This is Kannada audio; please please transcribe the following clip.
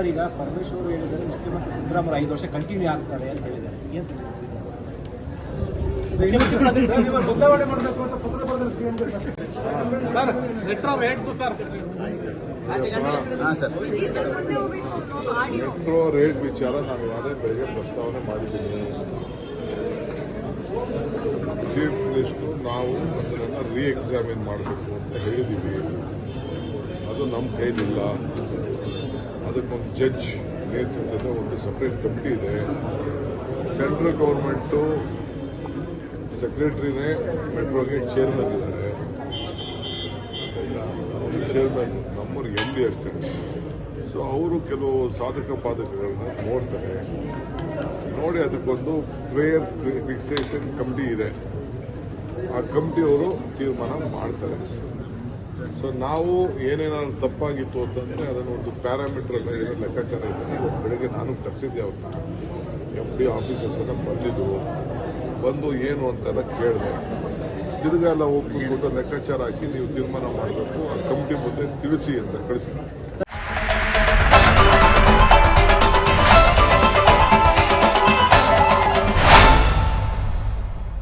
ಸರ್, ಈಗ ಪರಮೇಶ್ವರ್ ಹೇಳಿದ್ದಾರೆ ಮುಖ್ಯಮಂತ್ರಿ ಸಿದ್ದರಾಮಯ್ಯ ಐದು ವರ್ಷ ಕಂಟಿನ್ಯೂ ಆಗ್ತಾರೆ ಅಂತ ಹೇಳಿದ್ದಾರೆ. ಏನ್ ಬದಲಾವಣೆ ಮಾಡಬೇಕು ಅಂತ ಪತ್ರ ರೇಟ್ ಸರ್ ಮೆಟ್ರೋ ರೇಟ್ ವಿಚಾರ ನಾನು ಅದೇ ಬೆಳಗ್ಗೆ ಪ್ರಸ್ತಾವನೆ ಮಾಡಿದ್ದೀನಿ. ಚೀಫ್ ಮಿನಿಸ್ಟರ್ ನಾವು ಅದನ್ನು ರೀ ಎಕ್ಸಾಮಿನ್ ಮಾಡಬೇಕು ಅಂತ ಹೇಳಿದ್ದೀವಿ. ಅದು ನಮ್ಮ ಕೈಲಿಲ್ಲ. ಅದಕ್ಕೊಂದು ಜಡ್ಜ್ ನೇತೃತ್ವದ ಒಂದು ಸಪ್ರೇಟ್ ಕಮಿಟಿ ಇದೆ. ಸೆಂಟ್ರಲ್ ಗೌರ್ಮೆಂಟು ಸೆಕ್ರೆಟರಿನೇ ಮೆಟ್ರೋಗೆ ಚೇರ್ಮನ್ ಇದ್ದಾರೆ. ಚೇರ್ಮನ್ ನಮ್ಮವ್ರಿಗೆ ಎಂ ಡಿ ಆಗ್ತಾರೆ. ಸೊ ಅವರು ಕೆಲವು ಸಾಧಕ ಬಾಧಕಗಳನ್ನ ನೋಡ್ತಾರೆ. ನೋಡಿ ಅದಕ್ಕೊಂದು ಪ್ರೇಯರ್ ಫಿಕ್ಸೇಷನ್ ಕಮಿಟಿ ಇದೆ. ಆ ಕಮಿಟಿಯವರು ತೀರ್ಮಾನ ಮಾಡ್ತಾರೆ. ಸೊ ನಾವು ಏನೇನಾದ್ರು ತಪ್ಪಾಗಿತ್ತು ಅಂತಂದ್ರೆ ಅದನ್ನು ಒಂದು ಪ್ಯಾರಾಮೀಟರ್ ಎಲ್ಲ ಏನೋ ಲೆಕ್ಕಾಚಾರ ಇದೆ ಇವತ್ತು ಬೆಳಿಗ್ಗೆ ನಾನು ಕರೆಸಿದ್ದೆ ಅವ್ರನ್ನ ಎಫ್ ಡಿ ಆಫೀಸರ್ಸ್ ಎಲ್ಲ ಬಂದಿದ್ರು. ಬಂದು ಏನು ಅಂತೆಲ್ಲ ಕೇಳಿದೆ. ಎಲ್ಲ ಹೋಗ್ಬಿಟ್ಟು ಲೆಕ್ಕಾಚಾರ ಹಾಕಿ ನೀವು ತೀರ್ಮಾನ ಮಾಡಬೇಕು, ಆ ಕಮಿಟಿ ಮುಂದೆ ತಿಳಿಸಿ ಅಂತ ಕಳಿಸಿದ್ರು.